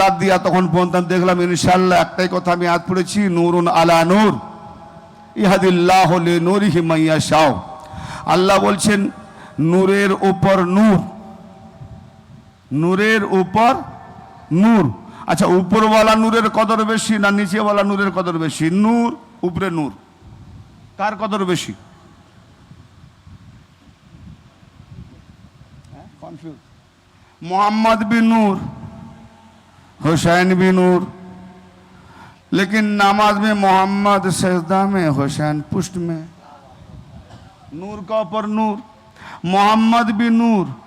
লাভ দিয়া তখন পন্থান দেখলাম ইনশাল্লাহ একটাই কথা আমি হাত পড়েছি, নুরুন আলা নূর। ইহাদিল্লাহ নূর হিমাইয়া শাহ আল্লাহ বলছেন, নূরের উপর নূর। নূরের উপর নূর। আচ্ছা উপরওয়ালা নূরের কদর বেশি না নিচেওয়ালা নূরের কদর বেশি? নূর, উপরে নূর। কার কদর বেশি? হ্যাঁ, মোহাম্মদ বিন নূর। हुसैन भी नूर। लेकिन नमाज़ में मोहम्मद सजदा में, हुसैन पुष्ट में। नूर का ऊपर नूर। मोहम्मद भी नूर,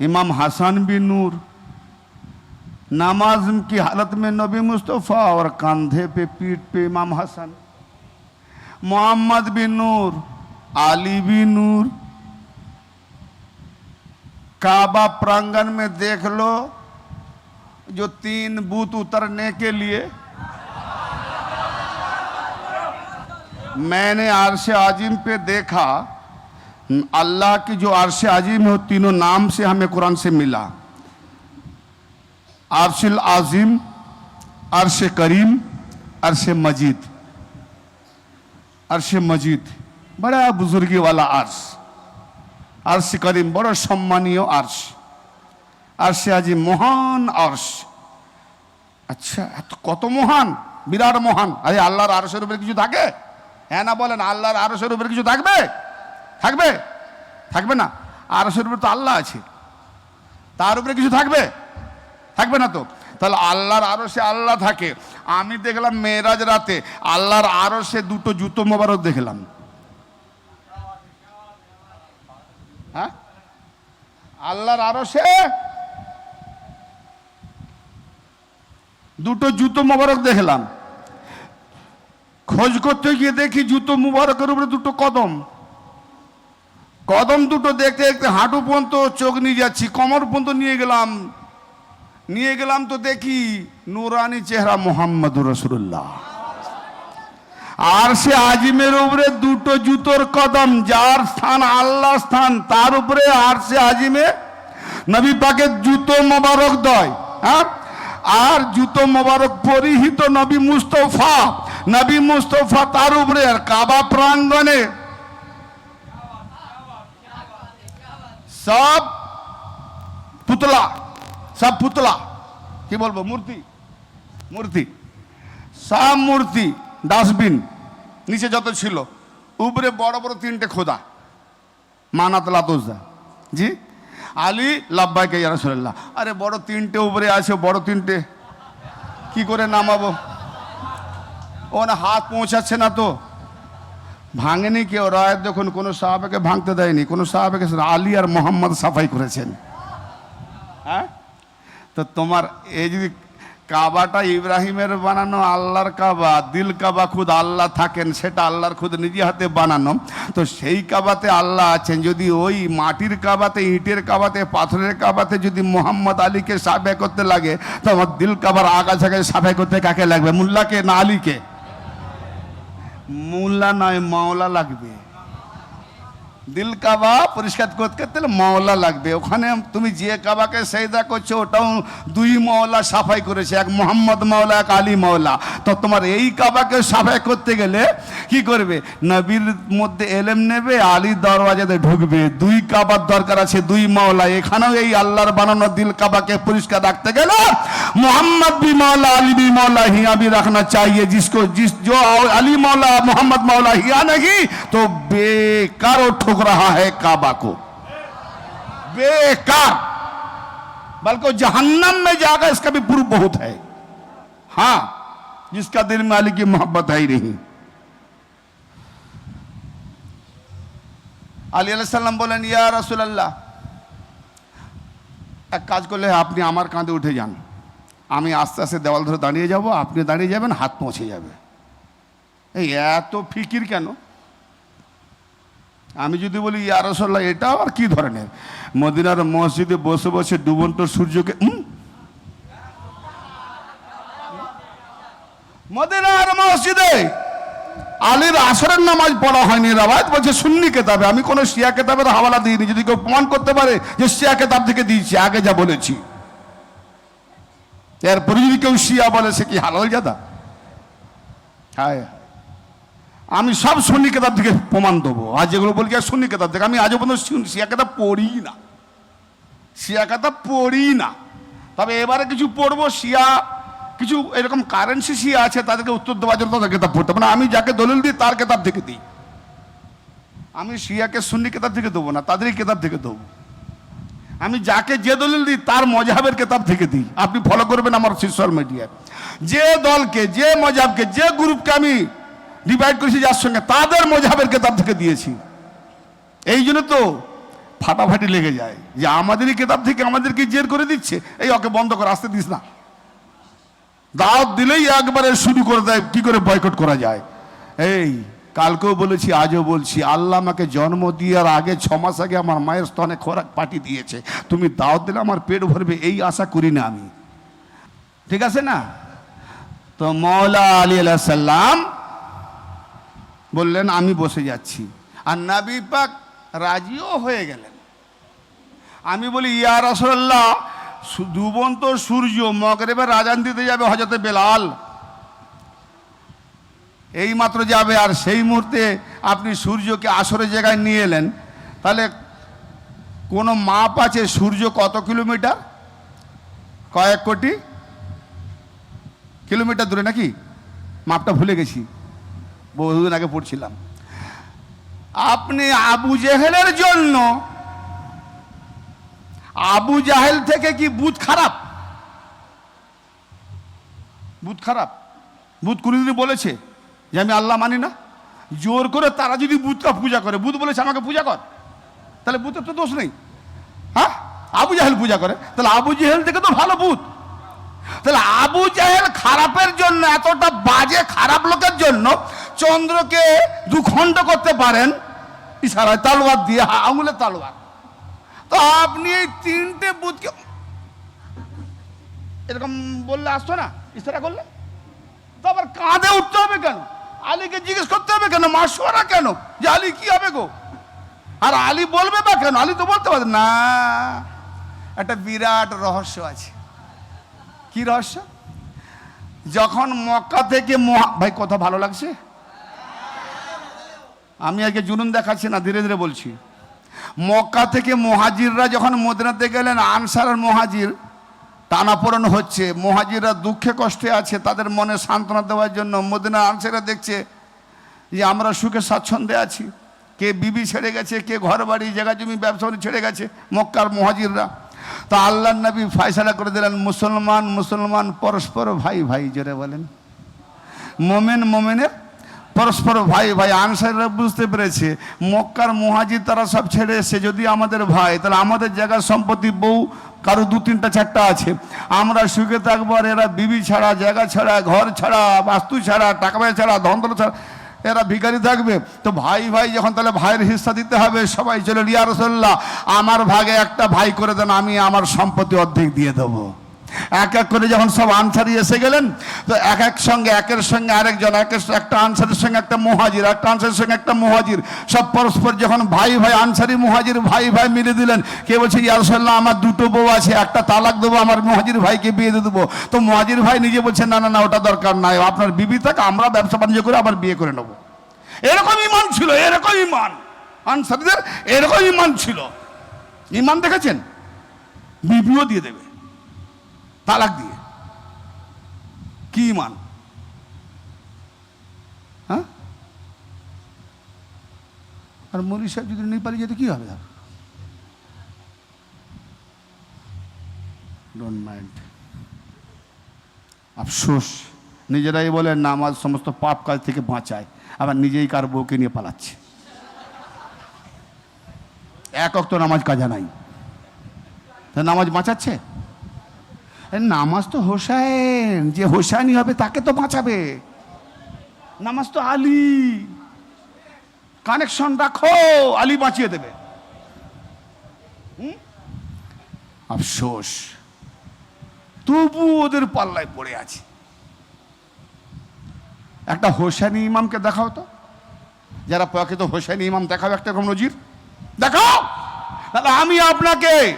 इमाम हसन भी नूर। नमाज़ की हालत में नबी मुस्तफ़ा और कंधे पे, पीठ पे इमाम हसन। मोहम्मद भी नूर, आली भी नूर। काबा प्रांगण में देख लो जो तीन बूथ उतरने के लिए। मैंने आरश आजिम पे देखा, अल्लाह की जो आरश आजिम है तीनों नाम से हमें कुरान से मिला। आरशिल आजिम अरश करीम अरश मजीद। अरश मजीद, बड़ा बुजुर्गी वाला आर्श। अर्श करीम, बड़ा सम्मानीय आर्श। আরশ সে আজি মহান আরশ। আচ্ছা এত কত মহান? বিরাট মহান। আরে আল্লাহর আরশের উপরে কিছু থাকে? হ্যাঁ না বলেন, আল্লাহর আরশের উপরে কিছু থাকবে? থাকবে? থাকবে না। আরশের উপরে তো আল্লাহ আছে। তার উপরে কিছু থাকবে? থাকবে না তো। তাহলে আল্লাহর আরশে আল্লাহ থাকে। আমি দেখলাম মেয়েরাজ রাতে আল্লাহর আরশে দুটো জুতো মোবারক দেখলাম। হ্যাঁ? আল্লাহর আরও সে দুটো জুতো মোবারক দেখলাম। খোঁজ করতে গিয়ে দেখি জুতো মুবারকের উপরে দুটো কদম। কদম দুটো দেখতে দেখতে হাঁটু পর্যন্ত চোখ নিয়ে যাচ্ছি, কমর পর্যন্ত নিয়ে গেলাম। নিয়ে গেলাম তো দেখি নুরানি চেহারা মোহাম্মদ রসুল্লাহ আর সে আজিমের উপরে দুটো জুতোর কদম, যার স্থান আল্লাহ স্থান, তার উপরে আর সে আজিমে নবী পাকে জুতো মোবারক দয় হ্যাঁ? আর জুতো মোবারক পরিহিত নবী মুস্তফা নবী মুস্তফা তার উপরে আর কাবা প্রাঙ্গণে। সব পুতলা সব পুতলা। কি বলব, মূর্তি মূর্তি। সব মূর্তি, ডাস্টবিন, নিচে যত ছিল। উপরে বড় বড় তিনটে খোদা, মানাত লাতুজা। জি? আলী লাব্বাইকে ইয়ারসোল্লাহ আরে বড় তিনটে উপরে আছে, বড় তিনটে। কি করে নামাবো? ও না, হাত পৌঁছাচ্ছে না তো। ভাঙেনি কেউ রায়ের যখন কোনো সাহাবাকে ভাঙতে দেয়নি। কোনো সাহাবাকে আলী আর মোহাম্মদ সাফাই করেছেন। হ্যাঁ? তো তোমার এই যদি কাবাটা ইব্রাহিমের বানানো আল্লাহর কাবা, দিল কাবা খুদ আল্লাহ থাকেন, সেটা আল্লাহর খুদ নিজে হাতে বানানো। তো সেই কাবাতে আল্লাহ আছেন। যদি ওই মাটির কাবাতে, ইটের কাবাতে, পাথরের কাবাতে যদি মোহাম্মদ আলীকে সাফাই করতে লাগে, তো আমার দিল কাবার আগাছাকে সাফাই করতে কাকে লাগবে? মুল্লাকে না আলীকে? মুল্লা নয়, মাওলা লাগবে। দিল কাবা পরিষ্কার করতে করতে মওলা লাগবে। ওখানে তুমি যে কাবাকে সেইদা করছ, ওটাও দুই মওলা সাফাই করেছে, এক মোহাম্মদ মাওলা, এক আলী মওলা। তো তোমার এই কাবাকে সাফাই করতে গেলে কি করবে? নবীর মধ্যে এলেম নেবে আলী দরওয়াজাতে ঢুকবে। দুই কাবার দরকার আছে, দুই মওলা। এখানেও এই আল্লাহর বানানো দিল কাবাকে পরিষ্কার রাখতে গেলে মোহাম্মদ বি মওলা, আলী বি মওলা, হিয়া বি রাখনা চাইয়ে জিসকো জিস জো আলী মওলা, মোহাম্মদ মাওলা, হিয়া নাকি তো বেকার ওঠো ठुक रहा है काबा को बेकार बल्कि वो जहन्नम में जाएगा इसका भी प्रूफ बहुत है हाँ जिसका दिल में अली की मोहब्बत है ही नहीं আলী আলাইসাল্লাম বলেন ইয়া রসুলাল্লাহ এক কাজ করলে আপনি আমার কাঁধে উঠে যান আমি আস্তে আস্তে দেওয়াল ধরে দাঁড়িয়ে যাব আপনি দাঁড়িয়ে যাবেন হাত পৌঁছে যাবে এই এত ফিকির কেন আমি যদি বলি ইয়ারসল্লাহ এটাও আর কি ধরনের মদিনার মসজিদে বসে বসে ডুবন্ত সূর্যকে? মদিনার মসজিদে আলীর আসরের নামাজ পড়া হয়নি রাবাত বলছে সুন্নি কেতাবে আমি কোনো শিয়া কেতাবের হাওয়ালা দিইনি, যদি কেউ প্রমাণ করতে পারে যে শিয়া কেতাব থেকে দিয়েছি, আগে যা বলেছি এরপরে যদি কেউ শিয়া বলে, সে কি হালাল জাদা হায়। আমি সব সুন্নি কেতাব থেকে প্রমাণ দেবো। আর যেগুলো বলি আর সুন্নি কেতাব থেকে আমি আজও পর্যন্ত শিয়া কেতাব পড়ি না। শিয়া কেতাব পড়ি না। তবে এবারে কিছু পড়ব, শিয়া, কিছু এরকম কারেন্সি শিয়া আছে, তাদেরকে উত্তর দেওয়ার জন্য তাদের কেতাব পড়তে হবে। না আমি যাকে দলিল দিই, তার কেতাব থেকে দিই। আমি শিয়াকে সুন্নি কেতাব থেকে দেবো না, তাদেরই কেতাব থেকে দেবো। আমি যাকে যে দলিল দিই, তার মজাবের কেতাব থেকে দিই। আপনি ফলো করবেন আমার সোশ্যাল মিডিয়ায় যে দলকে, যে মজাবকে, যে গ্রুপকে আমি ডিভাইড করেছি যার সঙ্গে, তাদের মজাবের কেতাব থেকে দিয়েছি। এই জন্য তো ফাটাফাটি লেগে যায় যে আমাদেরই কেতাব থেকে আমাদেরকে জের করে দিচ্ছে। এই ওকে বন্ধ করে, আসতে দিস না। দাওয়াত দিলেই একবারে শুরু করে দেয়, কি করে বয়কট করা যায়? এই, কালকেও বলেছি, আজও বলছি, আল্লাহ আমাকে জন্ম দেওয়ার আগে ছ মাস আগে আমার মায়ের স্তনে খোরাক পাটি দিয়েছে। তুমি দাওয়াত দিলে আমার পেট ভরবে, এই আশা করি না আমি। ঠিক আছে না? তো মৌলা আলী সাল্লাম বললেন, আমি বসে যাচ্ছি। আর নাবি পাক রাজিও হয়ে গেলেন। আমি বলি, ইয়া রাসূলুল্লাহ, সু- ডুবন্ত সূর্য মগরেবে রাজান দিতে যাবে হজরতে বেলাল। এই মাত্র যাবে আর সেই মুহূর্তে আপনি সূর্যকে আসরে জায়গায় নিয়ে এলেন। তাহলে কোনো মাপ আছে সূর্য কত কিলোমিটার? কয়েক কোটি? কিলোমিটার দূরে নাকি? মাপটা ভুলে গেছি। বহুদিন আগে পড়ছিলাম। আপনি আবু জেহেলের জন্য, আবু জাহেল থেকে কি বুধ খারাপ? বুধ খারাপ। বুধ কোনোদিন বলেছে যে আমি আল্লাহ মানি না। জোর করে তারা যদি বুধটা পূজা করে, বুধ বলেছে আমাকে পূজা কর। তাহলে বুধের তো দোষ নেই। হ্যাঁ? আবু জাহেল পূজা করে। তাহলে আবু জাহেল থেকে তো ভালো বুধ। তাহলে আবু জাহেল খারাপের জন্য, এতটা বাজে খারাপ লোকের জন্য চন্দ্রকে দুখণ্ড করতে পারেন, ইশারায় তালোয়ার দিয়ে, হা- আঙুলে তালোয়ার। তো আপনি এই তিনটে বুথকে এরকম বললে আসতো না? ইশারা করলে? তো আবার কাঁধে উঠতে হবে কেন? আলীকে জিজ্ঞেস করতে হবে কেন? মাসোয়ারা কেন? যে আলী কি হবে গো? আর আলী বলবে বা কেন? আলী তো বলতে পারে না, একটা বিরাট রহস্য আছে। কি রহস্য? যখন মক্কা থেকে ভাই, কথা ভালো লাগছে? আমি আজকে জুনুন দেখাচ্ছি না, ধীরে ধীরে বলছি। মক্কা থেকে মহাজিররা যখন মদিনাতে গেলেন, আনসার আর মহাজির টানাপোড়ন হচ্ছে। মহাজিররা দুঃখে কষ্টে আছে, তাদের মনে সান্ত্বনা দেওয়ার জন্য মদিনা আনসাররা দেখছে যে আমরা সুখে স্বাচ্ছন্দ্যে আছি। কে বিবি ছেড়ে গেছে, কে ঘর বাড়ি জায়গা জমি, ব্যবসা ছেড়ে গেছে, মক্কার মহাজিররা। তা আল্লাহ নবী ফায়সালা করে দিলেন, মুসলমান মুসলমান, পরস্পর ভাই ভাই, জোরে বলেন। মোমেন, মোমেনের পরস্পর ভাই ভাই, আনসাররা বুঝতে পেরেছে, মক্কার মহাজির তারা সব ছেড়ে এসে যদি আমাদের ভাই, তাহলে আমাদের জায়গার সম্পত্তি বউ, কারও দু তিনটা চারটা আছে। আমরা সুখে থাকব আর এরা বিবি ছাড়া, জায়গা ছাড়া, ঘর ছাড়া, বাস্তু ছাড়া, টাকা পয়সা ছাড়া ধন্দল ছাড়া, এরা ভিখারি থাকবে। তো ভাই ভাই, যখন তাহলে ভাইয়ের হিস্সা দিতে হবে, সবাই চলে রিয়া রসল্লাহ আমার ভাগে একটা ভাই করে দেন, আমি আমার সম্পত্তি অর্ধেক দিয়ে দেবো। এক এক করে যখন সব আনসারি এসে গেলেন, তো এক এক সঙ্গে, একের সঙ্গে আরেকজন একের একটা আনসারের সঙ্গে একটা মহাজির, একটা আনসারের সঙ্গে একটা মহাজির। সব পরস্পর যখন ভাই ভাই আনসারি মহাজির, ভাই ভাই মিলে দিলেন। কে বলছে ইয়ারসাল্লাহ আমার দুটো বউ আছে, একটা তালাক দেবো, আমার মহাজির ভাইকে বিয়ে দিয়ে দেবো। তো মহাজির ভাই নিজে বলছে, না না না, ওটা দরকার নাই, আপনার বিবি থাক, আমরা ব্যবসা বাণিজ্য করে আবার বিয়ে করে নেব। এরকম ইমান ছিল, এরকম ইমান। আনসারিদের এরকম ইমান ছিল। ইমান দেখেছেন? বিবিও দিয়ে দেবে। তালাক দিয়ে। কি ইমান হ্যাঁ? আর মলি সাহেব যদি নেপালি যেতে, কি হবে আফসোস। নিজেরাই বলে নামাজ সমস্ত পাপ কাজ থেকে বাঁচায়। আবার নিজেই কার বউকে নিয়ে পালাচ্ছে। এক অক্ত নামাজ কাজা নাই। নামাজ বাঁচাচ্ছে? নামাজ তো হোসাইন, যে হোসাইনি হবে তাকে তো বাঁচাবে। নামাজ তো আলী। কানেকশন রাখো, আলী বাঁচিয়ে দেবে? আফসোস। তবু ওদের পাল্লায় পড়ে আছে। একটা হোসেনি ইমামকে দেখাও তো। যারা প্রকৃত হোসেনি ইমাম, দেখাও একটা রকম নজির। দেখাও! তাহলে আমি আপনাকে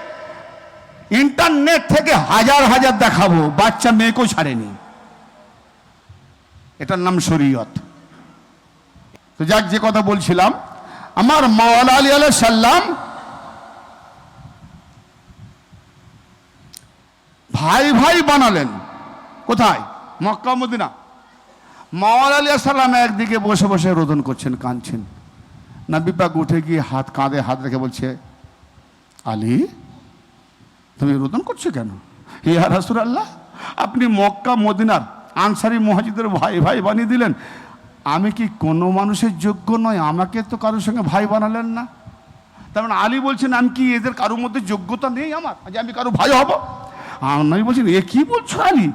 ইন্টারনেট থেকে হাজার হাজার দেখাবো, বাচ্চা মেয়েকেও ছাড়েনি। এটার নাম শরীয়ত। তো যাক, যে কথা বলছিলাম, আমার মাওয়ালা আলী আলাহ সাল্লাম ভাই ভাই বানালেন। কোথায়? মক্কা, মদিনা। মাওয়ালা আলী সাল্লাম একদিকে বসে বসে রোদন করছেন, কাঁদছেন। নবী পাক উঠে গিয়ে হাত কাঁধে হাত রেখে বলছে, আলী তুমি রোদন করছ কেন? ইয়া রাসুল আল্লাহ আপনি মক্কা, মদিনার আনসারি মহাজিদের ভাই ভাই বানিয়ে দিলেন। আমি কি কোনো মানুষের যোগ্য নয় আমাকে তো কারোর সঙ্গে ভাই বানালেন না। তার মানে আলী বলছেন, আমি কি এদের কারোর মধ্যে যোগ্যতা নেই আমার? যে আমি কারও ভাই হব? আমি বলছেন, এ কি বলছো আলী?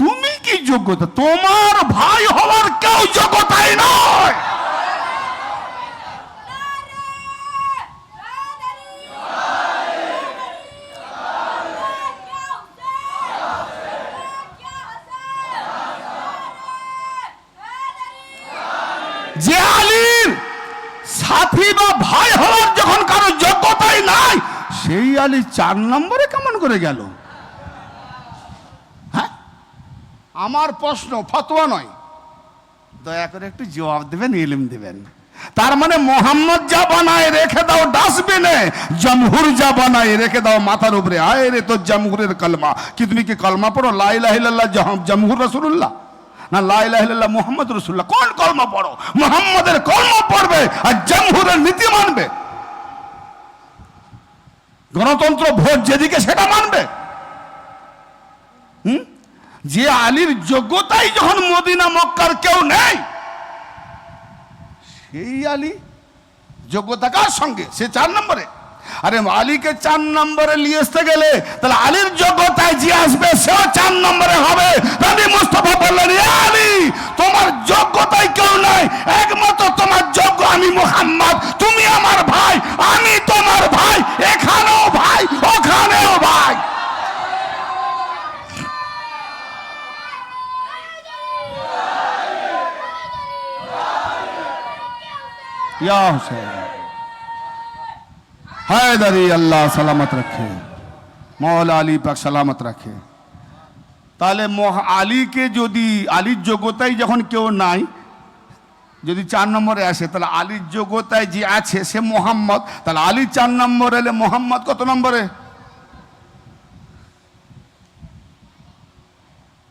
তুমি কি যোগ্যতা? তোমার ভাই হওয়ার কেউ যোগ্যতাই নয় যে আলীর সাথী বা ভাই হওয়ার যখন কারও যোগ্যতাই নাই আলী চার নম্বরে কেমন করে গেল? হ্যাঁ? আমার প্রশ্ন, ফতোয়া নয়। দয়া করে একটু জবাব দেবেন, ইলিম দেবেন। তার মানে মোহাম্মদ যা বানায় রেখে দাও ডাস্টবিনে, জমহুর যা বানায় রেখে দাও মাথার উপরে। আয় রে তো জমহুরের কলমা। কি তুমি কি কলমা পড়ো? লাই লাহিল্লাহ জমহুর রসুল্লাহ না লাই লাহিল্লাহ মোহাম্মদ রসুল্লাহ কোন কলমা পড়ো? মোহাম্মদের কলমা পড়বে আর জমহুরের নীতি মানবে। গণতন্ত্র ভোট যেদিকে সেটা মানবে। হুম? যে আলীর যোগ্যতাই যখন মদিনা, মক্কার কেউ নেই, সেই আলী যোগ্যতা কার সঙ্গে? সে চার নম্বরে। আরে আলীকে চার নম্বরে নিয়ে আসতে গেলে, তাহলে আলীর যোগ্যতায় যে আসবে, সেও চার নম্বরে হবে। নবী মুস্তফা বললেন, "এ আলী, তোমার যোগ্যতায় কেউ নাই। একমাত্র তোমার যোগ্য আমি মোহাম্মদ। তুমি আমার ভাই, আমি তোমার ভাই, এখানেও ভাই, ওখানেও ভাই। या হায়দারি আল্লাহ সালামত রাখে। মহল আলী পাক সালামত রাখে। তাহলে আলীকে যদি আলীর যোগ্যতায় যখন কেউ নাই, যদি চার নম্বরে আসে, তাহলে আলীর যোগ্যতায় যে আছে সে মোহাম্মদ। তাহলে আলী চার নম্বর এলে মোহাম্মদ কত নম্বরে?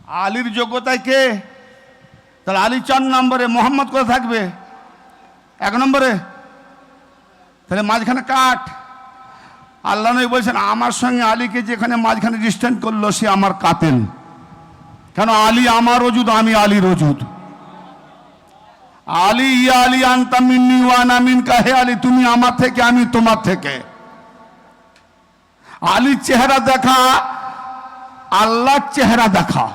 আলীর যোগ্যতায় কে? তাহলে আলী চার নম্বরে, মোহাম্মদ কোথায় থাকবে? এক নম্বরে? তাহলে মাঝখানে কাঠ। আল্লাহ নবী বলছেন, আমার সঙ্গে আলীকে যেখানে মাঝখানে ডিস্টেন্স করল, সে আমার কাতেল কেন? আলী আমার রজুদ আমি আলী রজুদ আলী, ইয়া আলী, আনতা মিন্নি ওয়ান আমিন কাহে আলী, তুমি আমার থেকে, আমি তোমার থেকে। আলীর চেহারা দেখা, আল্লাহর চেহারা দেখা।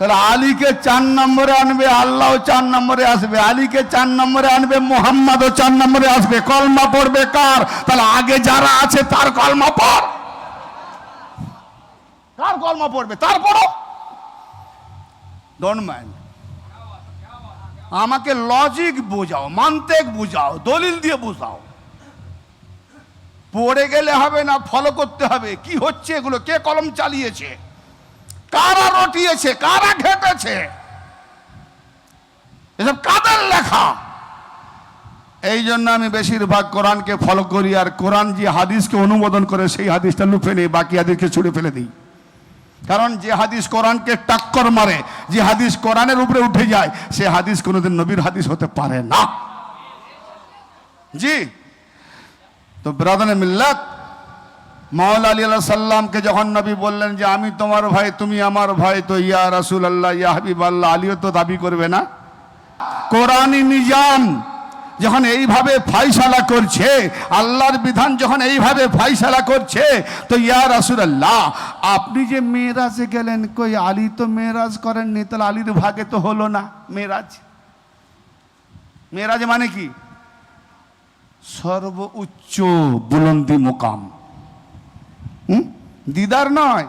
তাহলে আলীকে চার নম্বরে আনবে আল্লাহ চার নম্বরে আসবে, আলীকে চার নম্বরে আনবে, মোহাম্মদও চার নম্বরে আসবে। কলমা পড়বে কার? তাহলে আগে যারা আছে তার কলমা পড়। কার কলমা পড়বে? তার পড়ো। ডোন্ট মাইন্ড আমাকে লজিক বোঝাও, মান্তেক বোঝাও, দলিল দিয়ে বোঝাও। পড়ে গেলে হবে না ফলো করতে হবে। কি হচ্ছে এগুলো? কে কলম চালিয়েছে? কারা রটিয়েছে, কারা ঘেটেছে? এসব কাদের লেখা? এই জন্য আমি বেশিরভাগ কোরআনকে ফলো করি আর কোরআন যে হাদিসকে অনুমোদন করে, সেই হাদিসটা লুফে নেই, বাকি হাদিসকে ছুড়ে ফেলে দিই। কারণ যে হাদিস কোরআনকে টাক্কর মারে, যে হাদিস কোরআনের উপরে উঠে যায়, সে হাদিস কোনোদিন নবীর হাদিস হতে পারে না। জি। তো ব্রাদানে মিল্লাত মাওলা আলী আল্লাহ সাল্লামকে যখন নবী বললেন যে আমি তোমার ভাই, তুমি আমার ভাই, তো ইয়া রাসুল আল্লাহ ইয়া হাবিব আল্লাহ আলীও তো দাবি করবে না। কোরআনী নিজাম যখন এইভাবে ফাইসালা করছে, আল্লাহর বিধান যখন এইভাবে ফাইসালা করছে, তো ইয়া রাসুল আল্লাহ আপনি যে মেয়েরাজে গেলেন, কই আলী তো মেয়েরাজ করেননি, তাহলে আলীর ভাগে তো হলো না মেয়েরাজ। মেয়েরাজ মানে কি? সর্ব উচ্চ বুলন্দি মোকাম। হুম? দিদার নয়।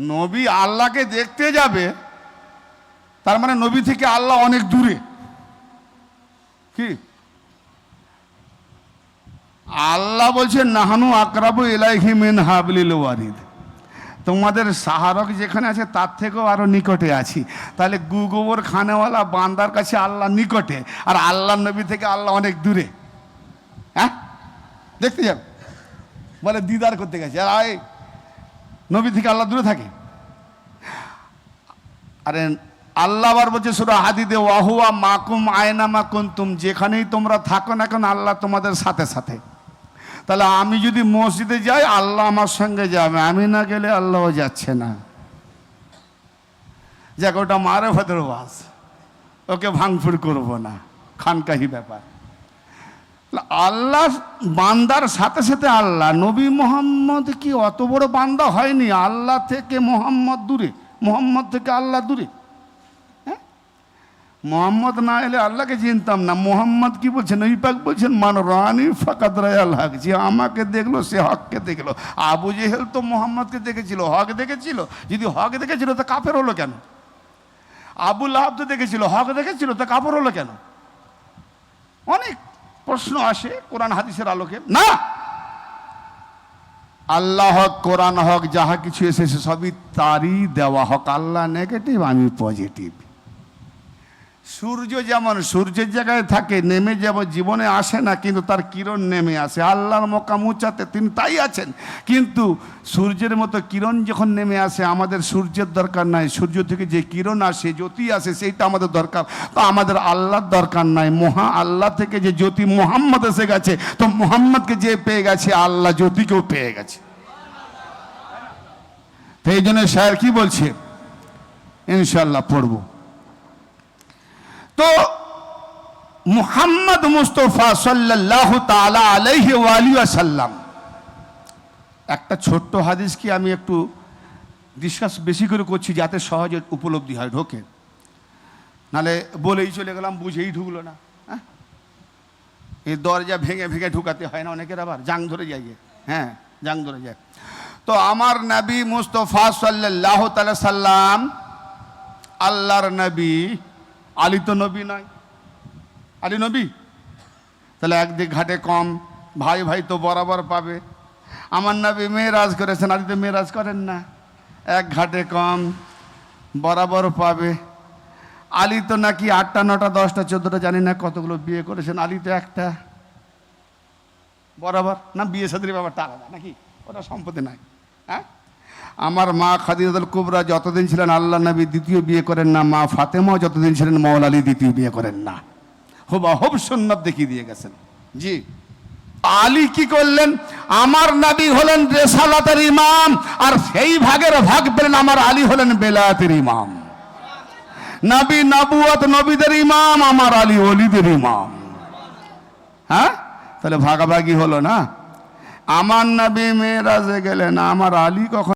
নবী আল্লাহকে দেখতে যাবে, তার মানে নবী থেকে আল্লাহ অনেক দূরে। কি? আল্লাহ বলছে, নাহানু আকরাবু ইলাইহি মিন হাবলিল ওয়ারিদ। তোমাদের সাহারক যেখানে আছে, তার থেকেও আরও নিকটে আছি। তাহলে গু গোবর খানেওয়ালা বান্দার কাছে আল্লাহ নিকটে, আর আল্লাহ নবী থেকে আল্লাহ অনেক দূরে। হ্যাঁ? দেখতে যাবে। বলে, দিদার করতে গেছে। আর আয়, নবী থেকে আল্লাহ দূরে থাকে। আরে, আল্লাহ আবার বলছে, সুরা হাদিদে, ওয়াহুয়া মাকুম আয়না মাকুন তুম, যেখানেই তোমরা থাকো না কেন, আল্লাহ তোমাদের সাথে সাথে। তাহলে আমি যদি মসজিদে যাই, আল্লাহ আমার সঙ্গে যাবে। আমি না গেলে আল্লাহও যাচ্ছে না। যাক, ওটা মারে ভদ্র বাস ওকে ভাঙফুর করব না। খানকাহি ব্যাপার। আল্লাহ বান্দার সাথে সাথে আল্লাহ। নবী মোহাম্মদ কি অত বড় বান্দা হয়নি? আল্লাহ থেকে মোহাম্মদ দূরে। মোহাম্মদ থেকে আল্লাহ দূরে। হ্যাঁ? মোহাম্মদ না এলে আল্লাহকে চিনতাম না। মোহাম্মদ কি বলছেন? ওই পাক বলছেন, মান রানি ফাকাত রায়াল হক। যে আমাকে দেখল, সে হককে দেখল। আবু জেহেল তো মোহাম্মদকে দেখেছিল। হক দেখেছিল? যদি হক দেখেছিল, তা কাফের হলো কেন? আবুল আহাব তো দেখেছিল। হক দেখেছিল, তা কাপড় হলো কেন? অনেক। প্রশ্ন আসে কোরআন হাদিসের আলোকে। না! আল্লাহ হক, কোরআন হক, যাহা কিছু এসেছে সবই তারই দেওয়া হক। আল্লাহ নেগেটিভ আমি পজিটিভ সূর্য যেমন সূর্যের জায়গায় থাকে, নেমে যেমন জীবনে আসে না, কিন্তু তার কিরণ নেমে আসে। আল্লাহর মক্কা মুচাতে তিনি তাই আছেন। কিন্তু সূর্যের মতো কিরণ যখন নেমে আসে, আমাদের সূর্যের দরকার নাই। সূর্য থেকে যে কিরণ আসে, জ্যোতি আসে, সেইটা আমাদের দরকার। তো আমাদের আল্লাহর দরকার নাই। মহা আল্লাহ থেকে যে জ্যোতি মোহাম্মদ এসে গেছে, তো মোহাম্মদকে যে পেয়ে গেছে, আল্লাহ জ্যোতিকেও পেয়ে গেছে। তো এই জন্য স্যার কি বলছে? ইনশাল্লাহ পড়ব। তো মুহাম্মদ মুস্তফা সাল্লাহ তালা আলাইহি ওয়ালি সাল্লাম। একটা ছোট্ট হাদিস কি আমি একটু ডিসকাস বেশি করে করছি যাতে সহজে উপলব্ধি হয়, ঢোকে। নালে বলেই চলে গেলাম, বুঝেই ঢুকলো না হ্যাঁ? এই দরজা ভেঙে ভেঙে ঢুকাতে হয় না, অনেকের আবার জাং ধরে যায়। হ্যাঁ জাং ধরে যায়। তো আমার নবী মুস্তফা সাল্লাহ সাল্লাম, আল্লাহর নবী আলী তো নবী নয়। আলী নবী? তাহলে একদিক ঘাটে কম, ভাই ভাই তো বরাবর পাবে। আমার নবী মেয়েরাজ করেছেন আলী তো মেয়েরাজ করেন না। এক ঘাটে কম, বরাবর পাবে। আলী তো নাকি আটটা, নটা, দশটা, চোদ্দোটা, জানি না কতগুলো বিয়ে করেছেন। আলী তো একটা। বরাবর? না, বিয়ে সাদের ব্যাপারটা আলাদা নাকি? ওটা সম্পত্তি নাই। হ্যাঁ? আমার মা খাদিজাতুল কুবরা যতদিন ছিলেন আল্লাহ নবী দ্বিতীয় বিয়ে করেন না, মা ফাতেমাও যতদিন ছিলেন মৌলা আলী দ্বিতীয় বিয়ে করেন না। হুবা হুব সুন্নত দেখিয়ে দিয়ে গেছেন। জি। আলী কি করলেন? আমার নবী হলেন রেসালাতের ইমাম, আর সেই ভাগের ভাগ পেলেন আমার আলী হলেন বেলায়াতের ইমাম। নবী নবুয়ত নবীদের ইমাম, আমার আলী অলিদের ইমাম। হ্যাঁ? তাহলে ভাগাভাগি হলো না? আমার নবী মেয়েরাজে গেলেন, আমার আলী কখন